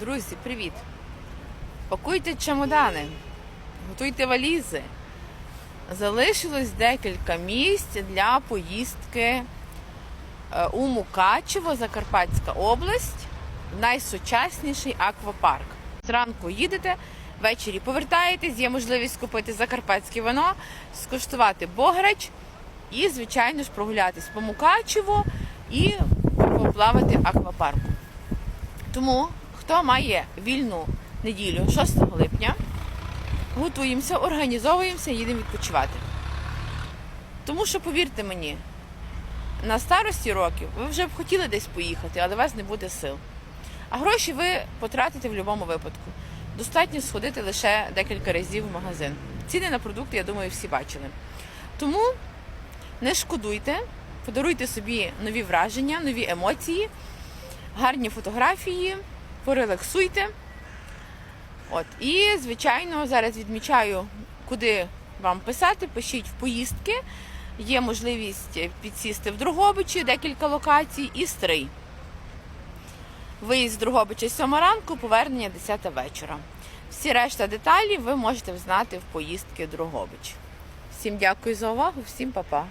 Друзі, привіт! Пакуйте чемодани, готуйте валізи. Залишилось декілька місць для поїздки е, у Мукачево, Закарпатська область, найсучасніший аквапарк. Зранку їдете, ввечері повертаєтесь, є можливість купити закарпатське вино, скуштувати бограч і, звичайно ж, прогулятись по Мукачево і поплавати аквапарку. Тому, хто має вільну неділю 6 липня, готуємося, організовуємося, їдемо відпочивати. Тому що, повірте мені, на старості років ви вже б хотіли десь поїхати, але у вас не буде сил. А гроші ви потратите в будь-якому випадку. Достатньо сходити лише декілька разів в магазин. Ціни на продукти, я думаю, всі бачили. Тому не шкодуйте, подаруйте собі нові враження, нові емоції, гарні фотографії, порелаксуйте. От. І, звичайно, зараз відмічаю, куди вам писати. Пишіть в поїздки. Є можливість підсісти в Другобичі, декілька локацій і стрий. Виїзд з Другобича 7 ранку, повернення 10 вечора. Всі решта деталі ви можете взнати в поїздки Другобич. Всім дякую за увагу, всім па-па.